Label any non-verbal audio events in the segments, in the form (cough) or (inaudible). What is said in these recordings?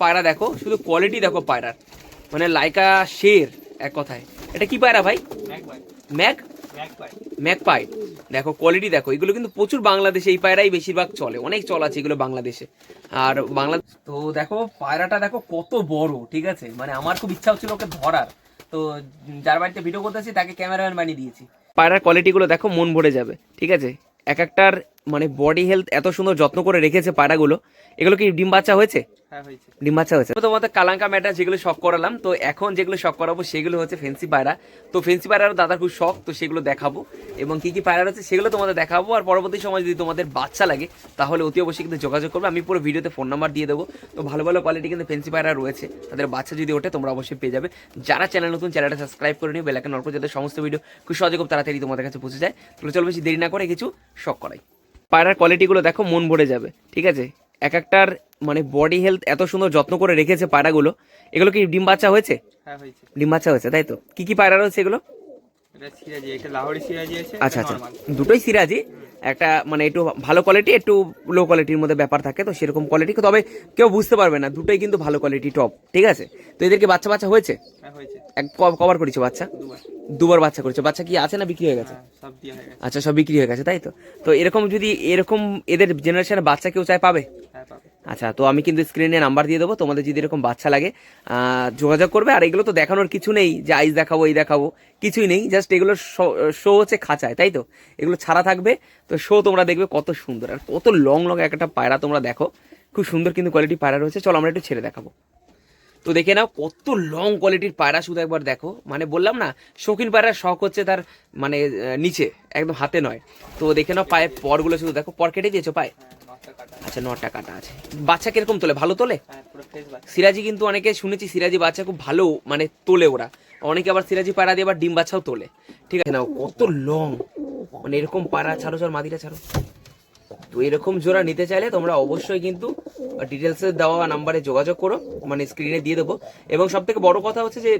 পায়রা দেখো, শুধু কোয়ালিটি দেখো পায়রার। মানে লাইকা শের এক কথায়। এটা কি পায়রা ভাই? ম্যাক ম্যাক পাই দেখো কোয়ালিটি দেখো। এগুলো কিন্তু প্রচুর বাংলাদেশে, এই পায়রাই বেশিরভাগ চলে। অনেক চল আছে এগুলো বাংলাদেশে। আর বাংলা তো দেখো, পায়রাটা দেখো কত বড়, ঠিক আছে? মানে আমার খুব ইচ্ছা হচ্ছিল ওকে ধরার। তো যার বাড়িতে ভিডিও করতেছি, তাকে ক্যামেরাম্যান বানিয়ে দিয়েছি। পায়রার কোয়ালিটিগুলো দেখো, মন ভরে যাবে, ঠিক আছে? এক একটার মানে বডি হেলথ এত সুন্দর যত্ন করে রেখেছে পায়রাগুলো এগুলো কি ডিম বাচ্চা হয়েছে? হ্যাঁ ডিম বাচ্চা হয়েছে। তো তোমাদের কালাঙ্কা ম্যাটার যেগুলো শখ করালাম তো এখন যেগুলো শখ করাবো সেগুলো হচ্ছে ফেন্সি পায়রা। তো ফেন্সি পায়রার দাদার খুব শখ তো সেগুলো দেখাবো। এবং কি কি পায়রা আছে সেগুলো তোমাদের দেখাবো। আর পরবর্তী সময় যদি তোমাদের বাচ্চা লাগে তাহলে অতি অবশ্যই কিন্তু যোগাযোগ করবে। আমি পুরো ভিডিওতে ফোন নাম্বার দিয়ে দেবো। তো ভালো ভালো কোয়ালিটি কিন্তু ফেন্সি পায়রা রয়েছে। তাদের বাচ্চা যদি ওঠে তোমরা অবশ্যই পেয়ে যাবে। যারা চ্যানেল নতুন চ্যানেলটা সাবস্ক্রাইব করে নিও বেলাকে নলপর যাতে সমস্ত ভিডিও খুব সহজে খুব তাড়াতাড়ি তোমাদের কাছে পৌঁছে যায়। তাহলে চলো বেশি দেরি না করে কিছু শখ করাই। পায়রার কোয়ালিটিগুলো দেখো মন ভরে যাবে ঠিক আছে? এক একটার মানে বডি হেলথ এত সুন্দর যত্ন করে রেখেছে পায়রাগুলো এগুলো কি ডিম বাচ্চা হয়েছে? হ্যাঁ ডিম বাচ্চা হয়েছে তাই তো? কি কি পায়রা রয়েছে এগুলো? আচ্ছা আচ্ছা। দুটোই সিরাজি একটা মানে একটু ভালো কোয়ালিটি একটু লো কোয়ালিটির মধ্যে ব্যাপার থাকে তো সেরকম কোয়ালিটি তবে কেউ বুঝতে পারবে না দুটোই কিন্তু ভালো কোয়ালিটি টপ ঠিক আছে? তো এদেরকে বাচ্চা বাচ্চা হয়েছে? হ্যাঁ এক ক- কবার করেছে বাচ্চা? দুবার। বাচ্চা করেছে বাচ্চা কি আছে না বিক্রি হয়ে গেছে? হ্যাঁ গেছে। আচ্ছা সব বিক্রি হয়ে গেছে তাই তো? তো এরকম যদি এরকম এদের জেনারেশনে বাচ্চা কেউ চায় পাবে? আচ্ছা তো আমি কিন্তু স্ক্রিনে নাম্বার দিয়ে দেবো। তোমাদের যদি এরকম বাচ্চা লাগে যোগাযোগ করবে। আর এগুলো তো দেখানোর কিছু নেই যে আইস দেখাবো, এই দেখাবো, কিছুই নেই। জাস্ট এগুলো শো হচ্ছে খাঁচায়, তাই তো? এগুলো ছাড়া থাকবে। তো শো তোমরা দেখবে কত সুন্দর। আর কত লং লং একটা পায়রা তোমরা দেখো। খুব সুন্দর কিন্তু কোয়ালিটি পায়রা রয়েছে। চলো আমরা একটু ছেড়ে দেখাবো। তো দেখে নাও, কত লং কোয়ালিটির পায়রা শুধু একবার দেখো। মানে বললাম না, শৌখিন পায়রার শখ হচ্ছে তার মানে নিচে, একদম হাতে নয়। তো দেখে নাও পায়ে পরগুলো শুধু দেখো। পর কেটে দিয়েছ পায়ে? আচ্ছা নটা কাটা আছে। বাচ্চা কীরকম তোলে? ভালো তোলে? হ্যাঁ সিরাজি কিন্তু অনেকে শুনেছি সিরাজি বাচ্চা খুব ভালো মানে তোলে ওরা। অনেকে আবার সিরাজি পাড়া দিয়ে আবার ডিম বাচ্চাও তোলে। ঠিক আছে? নাও কত লং মানে এরকম পাড়া ছাড়ো ছাড়ো মাদিটা ছাড়ো। তো এরকম জোড়া নিতে চাইলে তোমরা অবশ্যই কিন্তু ডিটেলসে দেওয়া নাম্বারে যোগাযোগ করো মানে স্ক্রিনে দিয়ে দেবো। এবং সব থেকে বড় কথা হচ্ছে যে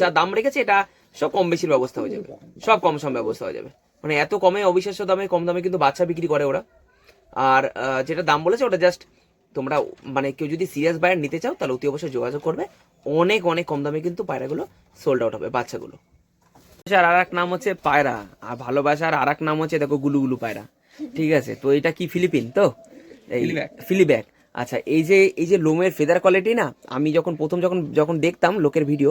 যা দাম রেখেছে এটা সব কম বেশির ব্যবস্থা হয়ে যাবে। সব কম সম ব্যবস্থা হয়ে যাবে। মানে এত কমে অবিশ্বাস্য দামে কম দামে কিন্তু বাচ্চা বিক্রি করে ওরা। আর যেটা দাম বলেছে ওটা জাস্ট তোমরা মানে কেউ যদি সিরিয়াস বায়ার নিতে চাও তাহলে অতি অবশ্যই যোগাযোগ করবে। অনেক অনেক কম দামে কিন্তু পায়রাগুলো সোল্ড আউট হবে বাচ্চাগুলো। আর আর এক নাম হচ্ছে পায়রা আর ভালোবাসার আর এক নাম হচ্ছে দেখো গুলু গুলু পায়রা। ঠিক আছে তো এটা কি ফিলিপিন তো? এই। ফিলিব্যাক। আচ্ছা এই যে এই যে লোমের ফেদার কোয়ালিটি না আমি যখন প্রথম যখন যখন দেখতাম লোকের ভিডিও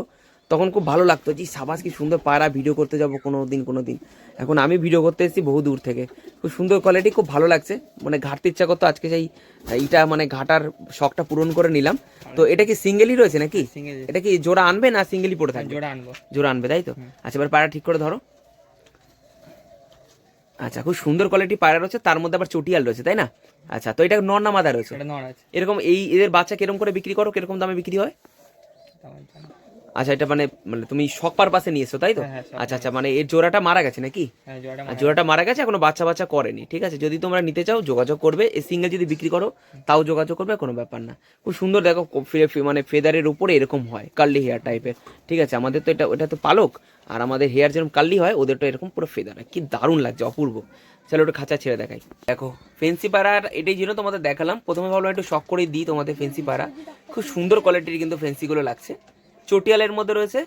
তখন খুব ভালো লাগতো যে সাবাস কি সুন্দর পায়রা ভিডিও করতে যাব কোনো দিন কোনো দিন এখন আমি ভিডিও করতে এসেছি বহু দূর থেকে। খুব সুন্দর কোয়ালিটি খুব ভালো লাগছে। মানে ঘাটতে ইচ্ছা করতো আজকে সেই এইটা মানে ঘাটার শখটা পূরণ করে নিলাম। তো এটা কি সিঙ্গেলই রয়েছে নাকি? এটা কি জোড়া আনবে না সিঙ্গেলই পড়ে থাকবে? জোড়া আনব। জোড়া আনবে তাই তো? আচ্ছা এবার পায়রা ঠিক করে ধরো। আচ্ছা খুব সুন্দর কোয়ালিটি পায়রা রয়েছে তার মধ্যে আবার চটিয়াল রয়েছে তাই না? আচ্ছা তো এটা নর না মাদা রয়েছে? এটা নড় আছে। এরকম এই এদের বাচ্চা কীরকম করে বিক্রি করো? কীরকম দামে বিক্রি হয়। আচ্ছা এটা মানে মানে তুমি শখ পারপাসে নিয়ে এসছো তাই তো? হ্যাঁ, হ্যাঁ, আচ্ছা আচ্ছা মানে এর জোড়াটা মারা গেছে নাকি? হ্যাঁ জোড়াটা মারা মারা গেছে এখনও বাচ্চা বাচ্চা করেনি ঠিক আছে? যদি তোমরা নিতে চাও যোগাযোগ করবে এই সিঙ্গেল যদি বিক্রি করো তাও যোগাযোগ করবে কোনো ব্যাপার না। খুব সুন্দর দেখো মানে ফেদারের উপরে এরকম হয় কার্লি হেয়ার টাইপের ঠিক আছে? আমাদের তো এটা ওটা তো পালক আর আমাদের হেয়ার যেরকম কার্লি হয় ওদের তো এরকম পুরো ফেদার কি দারুণ লাগছে অপূর্ব। চলো একটু খাঁচা ছেড়ে দেখাই। দেখো ফেন্সি পাড়ার এটাই জন্য তোমাদের দেখালাম প্রথমে ভাবলাম একটু শখ করে দিই তোমাদের ফেন্সি পাড়া। খুব সুন্দর কোয়ালিটির কিন্তু ফেন্সিগুলো লাগছে। চটিয়ালের মধ্যে রয়েছে।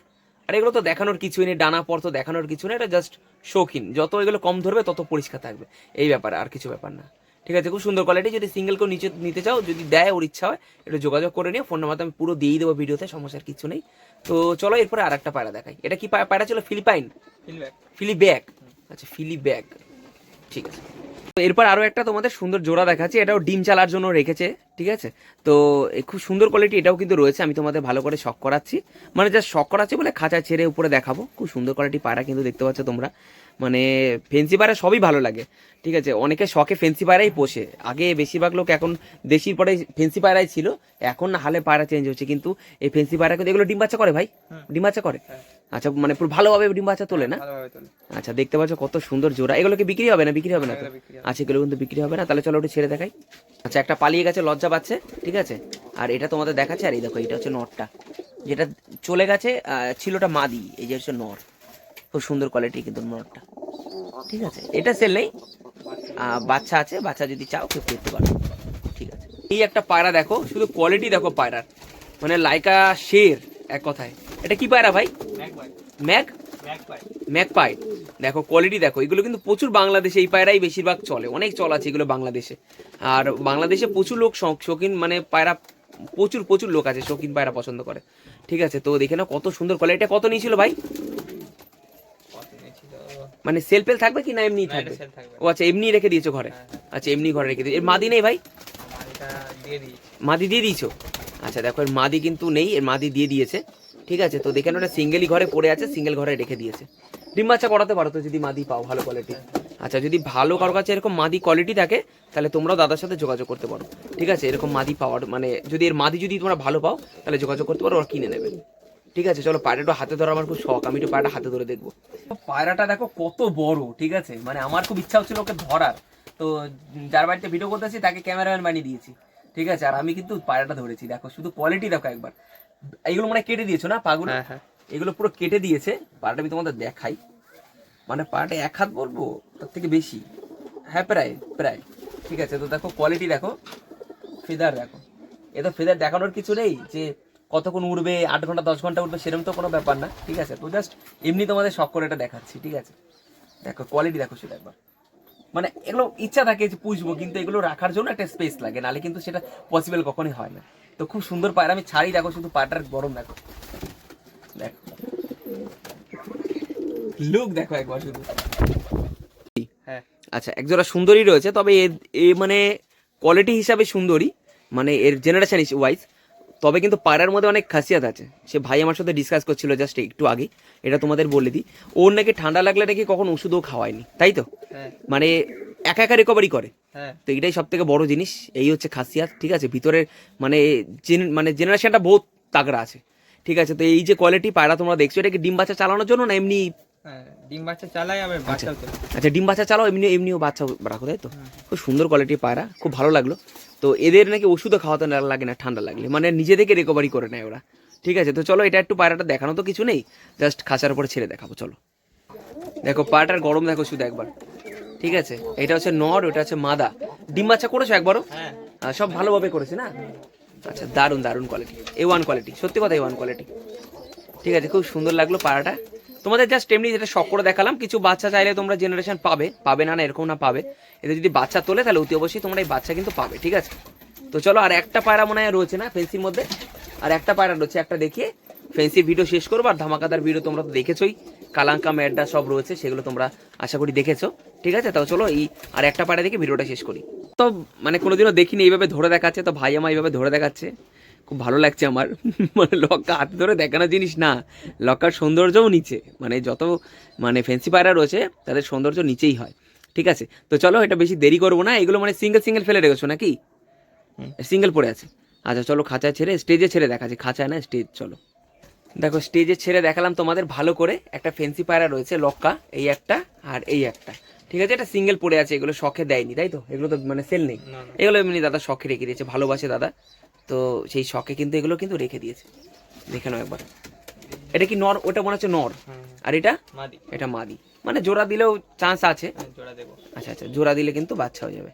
আর এগুলো তো দেখানোর কিছুই নেই ডানা পর তো দেখানোর কিছু নেই এটা জাস্ট শৌখিন। যত এগুলো কম ধরবে তত পরিষ্কার থাকবে। এই ব্যাপারে আর কিছু ব্যাপার না। ঠিক আছে খুব সুন্দর কোয়ালিটি যদি সিঙ্গেল কেউ নিচে নিতে চাও যদি দেয় ওর ইচ্ছা হয় একটু যোগাযোগ করে নিও ফোন নাম্বার আমি পুরো দিয়েই দেবো ভিডিওতে সমস্যার কিছু নেই। তো চলো এরপরে আর একটা পায়রা দেখাই। এটা কি পায়রা? ছিল ফিলিপাইন? ফিলব্যাক ফিলি ব্যাগ আচ্ছা ফিলি ব্যাগ ঠিক আছে। তো এরপর আরও একটা তোমাদের সুন্দর জোড়া দেখাচ্ছি, এটাও ডিম চালার জন্য রেখেছে, ঠিক আছে? তো খুব সুন্দর কোয়ালিটি এটাও কিন্তু রয়েছে, আমি তোমাদের ভালো করে শখ করাচ্ছি। মানে যা শখ করাচ্ছি বলে খাঁচা ছেড়ে উপরে দেখাবো, খুব সুন্দর কোয়ালিটি পায়রা কিন্তু দেখতে পাচ্ছ তোমরা। মানে ফেন্সি পায়রা সবই ভালো লাগে। ঠিক আছে? অনেকে শখে ফেন্সি পায়রাই পোষে। আগে বেশিরভাগ লোক এখন দেশির পরে ফেন্সি পায়রাই ছিল এখন না হালে পায়রা চেঞ্জ হচ্ছে। কিন্তু এই ফেন্সি পায়রা কিন্তু এগুলো ডিম বাচ্চা করে ভাই? হুম। ডিম বাচ্চা করে? হ্যাঁ। আচ্ছা মানে পুরো ভালোভাবে ডিম বাচ্চা তোলে না? আচ্ছা দেখতে পাচ্ছ কত সুন্দর জোড়া। এগুলো কি বিক্রি হবে না বিক্রি হবে না। আচ্ছা এগুলো কিন্তু বিক্রি হবে না। তাহলে চলো ওটা ছেড়ে দেখাই। আচ্ছা একটা পালিয়ে গেছে লজ্জা পাচ্ছে। ঠিক আছে? আর এটা তোমাদের দেখাচ্ছে। আর এই দেখো এটা হচ্ছে নরটা যেটা চলে গেছে ছিলটা মাদি। এই যে হচ্ছে নর খুব সুন্দর কোয়ালিটি কিন্তু নরটা ঠিক আছে? এটা সেল নেই। বাচ্চা আছে, বাচ্চা যদি চাও কেউ করতে পারো ঠিক আছে? এই একটা পায়রা দেখো, শুধু কোয়ালিটি দেখো পায়রার। মানে লাইকা শের, এক কথায়। এটা কি পায়রা ভাই? ম্যাক ম্যাক পাই দেখো কোয়ালিটি দেখো। এগুলো কিন্তু প্রচুর বাংলাদেশে, এই পায়রাই বেশিরভাগ চলে। অনেক চল আছে এগুলো বাংলাদেশে। আর বাংলাদেশে প্রচুর লোক শখ- শৌখিন মানে পায়রা, প্রচুর প্রচুর লোক আছে, শৌখিন পায়রা পছন্দ করে। ঠিক আছে? তো দেখে নাও কত সুন্দর কোয়ালিটি কত নিয়েছিল ভাই? মানে সেল পেল থাকবে কি না এমনি থাকবে? ও আচ্ছা এমনি রেখে দিয়েছ ঘরে? হ্যাঁ হ্যাঁ। আচ্ছা এমনি ঘরে রেখে দিয়েছ। এর মাদি নেই ভাই? মাদি দিয়ে দিয়েছ? আচ্ছা দেখো এর মাদি কিন্তু নেই এর মাদি দিয়ে দিয়েছে। ঠিক আছে তো দেখেন ওটা সিঙ্গেলই ঘরে পড়ে আছে সিঙ্গেল ঘরে রেখে দিয়েছে। ডিম বাচ্চা করাতে পারো তো যদি মাদি পাও ভালো কোয়ালিটি আচ্ছা যদি ভালো কারও কাছে এরকম মাদি কোয়ালিটি থাকে তাহলে তোমরাও দাদার সাথে যোগাযোগ করতে পারো। ঠিক আছে এরকম মাদি পাওয়ার মানে যদি এর মাদি যদি তোমরা ভালো পাও তাহলে যোগাযোগ করতে পারো ওরা কিনে নেবে। ঠিক আছে চলো পায়রাটা হাতে ধরা আমার খুব শখ আমি একটু পায়রাটা হাতে ধরে দেখব। পায়রাটা দেখো কত বড় ঠিক আছে? মানে আমার খুব ইচ্ছা হচ্ছিল ওকে ধরার। তো যার বাড়িতে ভিডিও করতেছি তাকে ক্যামেরাম্যান বানিয়ে দিয়েছি ঠিক আছে? আর আমি কিন্তু পায়রাটা ধরেছি দেখো শুধু কোয়ালিটি দেখো একবার। এইগুলো মানে কেটে দিয়েছ না পাগুলো? হ্যাঁ হ্যাঁ। এগুলো পুরো কেটে দিয়েছে পায়রাটা আমি তোমাদের দেখাই। মানে পাড়াটা এক হাত বলব তার থেকে বেশি? হ্যাঁ প্রায় প্রায়। ঠিক আছে তো দেখো কোয়ালিটি দেখো। ফেদার দেখো। এ তো ফেদার দেখানোর কিছু নেই যে কতক্ষণ উঠবে আট ঘণ্টা দশ ঘণ্টা উঠবে সেরকম তো কোনো ব্যাপার না ঠিক আছে? তো জাস্ট এমনি তোমাদের শখ করে এটা দেখাচ্ছি ঠিক আছে? দেখো কোয়ালিটি দেখো সেটা একবার। মানে এগুলো ইচ্ছা থাকে যে পুষবো কিন্তু এগুলো রাখার জন্য একটা স্পেস লাগে নাহলে কিন্তু সেটা পসিবল কখনই হয় না। তো খুব সুন্দর পায়রা আমি ছাড়ি দেখো শুধু পাটার গরম দেখো। দেখো। লুক দেখো একবার শুধু। হ্যাঁ। আচ্ছা একজোড়া সুন্দরী রয়েছে তবে এ এ মানে কোয়ালিটি হিসাবে সুন্দরী মানে এর জেনারেশন ওয়াইজ তবে কিন্তু পাড়ার মধ্যে অনেক খাসিয়াত আছে। সে ভাই আমার সাথে ডিসকাস করছিল জাস্ট একটু আগে এটা তোমাদের বলে দিই। ওর নাকি ঠান্ডা লাগলে নাকি কখন ওষুধও খাওয়ায়নি তাই তো? হ্যাঁ। মানে একা একা রিকভারি করে। হ্যাঁ। তো এটাই সব থেকে বড় জিনিস এই হচ্ছে খাসিয়াত ঠিক আছে? ভিতরের মানে জেন- মানে জেনারেশনটা বহুত তাগড়া আছে ঠিক আছে? তো এই যে কোয়ালিটি পায়রা তোমরা দেখছ এটা কি ডিম বাচ্চা চালানোর জন্য না এমনি ডিম বাচ্চা আবার বাচ্চাও তোলে আচ্ছা ডিম বাচ্চা চালাও এমনি এমনিও বাচ্চা রাখো তাই তো? খুব সুন্দর কোয়ালিটির পায়রা খুব ভালো লাগল। তো এদের নাকি ওষুধও খাওয়াতে লাগে না ঠান্ডা লাগলে। মানে নিজে থেকে রিকভারি করে নেয় ওরা। ঠিক আছে তো চলো এটা একটু পায়রাটা দেখানো তো কিছু নেই। জাস্ট খাঁচার উপরে ছেড়ে দেখাবো চলো। দেখো পায়রাটার গরম দেখো শুধু একবার। ঠিক আছে এটা হচ্ছে নর ওটা হচ্ছে মাদা। ডিম বাচ্চা করেছ একবারও? হ্যাঁ। সব ভালোভাবে করেছে না? আচ্ছা দারুণ দারুণ কোয়ালিটি এ ওয়ান কোয়ালিটি সত্যি কথা এ ওয়ান কোয়ালিটি ঠিক আছে খুব সুন্দর লাগল পাড়াটা তোমাদের জাস্ট এমনি যেটা শখ করে দেখালাম, কিছু বাচ্চা চাইলে তোমরা জেনারেশন পাবে পাবে না না, এরকম না পাবে। এতে যদি বাচ্চা তোলে, তাহলে অতি অবশ্যই তোমরা এই বাচ্চা কিন্তু পাবে, ঠিক আছে? তো চলো, আর একটা পায়রা মনে হয় রয়েছে না ফেন্সির মধ্যে? আর একটা পায়রা রয়েছে, একটা দেখিয়ে ফেন্সির ভিডিও শেষ করব, আর ধামাকাদার ভিডিও তোমরা তো দেখেছোই। কালাঙ্কা ম্যাডটা সব রয়েছে, সেগুলো তোমরা আশা করি দেখেছ, ঠিক আছে? তাও চলো, এই আর একটা পায়রা দেখে ভিডিওটা শেষ করি। তো মানে কোনোদিনও দেখিনি, এইভাবে ধরে দেখাচ্ছে, তো ভাই আমার এইভাবে ধরে দেখাচ্ছে। খুব ভালো লাগছে আমার। (laughs) মানে লক্কা হাতে ধরে দেখানো জিনিস না। লক্কার সৌন্দর্যও নিচে। মানে যত মানে ফেন্সি পায়রা রয়েছে তাদের সৌন্দর্য নিচেই হয়। ঠিক আছে? তো চলো এটা বেশি দেরি করব না। এগুলো মানে সিঙ্গেল সিঙ্গেল ফেলে রেখেছো নাকি? সিঙ্গেল পড়ে আছে। আচ্ছা চলো খাঁচায় ছেড়ে স্টেজে ছেড়ে দেখাচ্ছি খাঁচায় না স্টেজ চলো। দেখো স্টেজে ছেড়ে দেখালাম তোমাদের ভালো করে। একটা ফেন্সি পায়রা রয়েছে লক্কা এই একটা আর এই একটা। ঠিক আছে? এটা সিঙ্গেল পড়ে আছে এগুলো শখে দেয়নি তাই তো? এগুলো তো মানে সেল নেই। এগুলো এমনি দাদা শখে রেখে দিয়েছে ভালোবাসে দাদা। তো সেই শখে কিন্তু এগুলো কিন্তু রেখে দিয়েছে। দেখে নাও একবার। এটা কি নর? ওটা মনে হচ্ছে নর। আর এটা? মাদি। এটা মাদি। মানে জোড়া দিলেও চান্স আছে। হ্যাঁ জোড়া দেবো। আচ্ছা আচ্ছা জোড়া দিলে কিন্তু বাচ্চা হয়ে যাবে।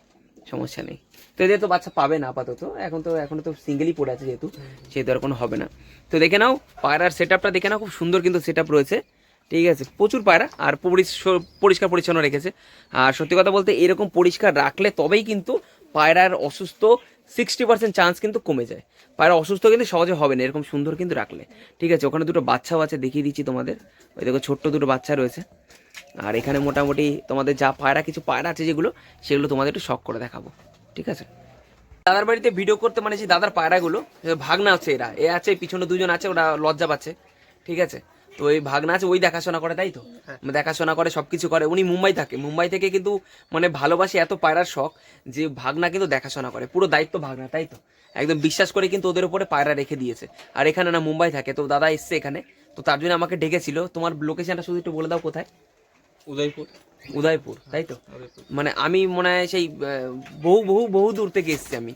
সমস্যা নেই। তো এদের তো বাচ্চা পাবে না আপাতত। এখন তো এখন তো সিঙ্গেলই পড়ে আছে যেহেতু সেহেতু আর কোনো হবে না। তো দেখে নাও পায়রার সেট আপটা দেখে নাও খুব সুন্দর কিন্তু সেট আপ রয়েছে। ঠিক আছে প্রচুর পায়রা আর পরিষ্কার পরিচ্ছন্ন রেখেছে। আর সত্যি কথা বলতে এরকম পরিষ্কার রাখলে তবেই কিন্তু পায়রার অসুস্থ সিক্সটি পার্সেন্ট চান্স কিন্তু কমে যায়। পায়রা অসুস্থ কিন্তু সহজে হবে না, এরকম সুন্দর কিন্তু রাখলে। ঠিক আছে, ওখানে দুটো বাচ্চাও আছে, দেখিয়ে দিচ্ছি তোমাদের। ওই দেখো, ছোট্ট দুটো বাচ্চা রয়েছে। আর এখানে মোটামুটি তোমাদের যা পায়রা, কিছু পায়রা আছে যেগুলো, সেগুলো তোমাদের একটু শখ করে দেখাবো। ঠিক আছে? দাদার বাড়িতে ভিডিও করতে মানে যে দাদার পায়রাগুলো, ভাগনা আছে এরা। এ আছে, পিছনে দুজন আছে, ওরা লজ্জা পাচ্ছে। ঠিক আছে? তো এই ভাগনা আছে ওই দেখাশোনা করে তাই তো? মানে দেখাশোনা করে সবকিছু করে। উনি মুম্বাই থাকে। মুম্বাই থেকে কিন্তু মানে ভালোবাসে এত পায়রার শখ যে ভাগনা কিন্তু দেখাশোনা করে। পুরো দায়িত্ব ভাগনা তাই তো? একদম বিশ্বাস করে কিন্তু ওদের উপরে পায়রা রেখে দিয়েছে। আর এখানে না মুম্বাই থাকে তো দাদা এসছে এখানে। তো তার জন্য আমাকে ডেকেছিল। তোমার লোকেশনটা শুধু একটু বলে দাও কোথায়? উদয়পুর। উদয়পুর তাই তো? মানে আমি মনে হয় সেই আহ, বহু বহু বহু দূর থেকে এসেছি আমি।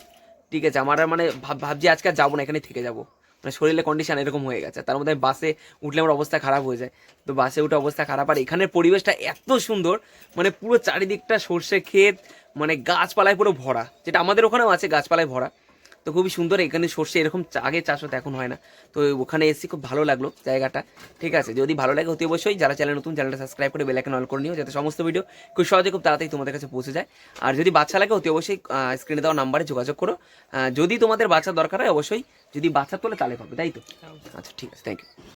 ঠিক আছে আমার আর মানে ভাবছি আজকে আর যাব না এখানে থেকে যাব। মানে শরীরের কন্ডিশন এরকম হয়ে গেছে। তার মধ্যে বাসে উঠলে আমার অবস্থা খারাপ হয়ে যায়। তো বাসে উঠে অবস্থা খারাপ। আর এখানের পরিবেশটা এত সুন্দর মানে পুরো চারিদিকটা সর্ষে ক্ষেত মানে গাছপালায় পুরো ভরা, যেটা আমাদের ওখানেও আছে গাছপালায় ভরা। তো খুবই সুন্দর এখানে সর্ষে এরকম আগে চাষ হতো এখন হয় না। তো ওখানে এসে খুব ভালো লাগল জায়গাটা। ঠিক আছে যদি ভালো লাগে অতি অবশ্যই যারা চ্যানেল নতুন চ্যানেলটা সাবস্ক্রাইব করে বেলাইকন অল করে নিও যাতে সমস্ত ভিডিও খুব সহজে খুব তাড়াতাড়ি তোমাদের কাছে পৌঁছে যায়। আর যদি বাচ্চা লাগে অতি অবশ্যই স্ক্রিনে দেওয়া নাম্বারে যোগাযোগ করো। যদি তোমাদের বাচ্চা দরকার হয় অবশ্যই যদি বাচ্চা তোলে তাহলে পাবে তাই তো? আচ্ছা ঠিক আছে থ্যাংক ইউ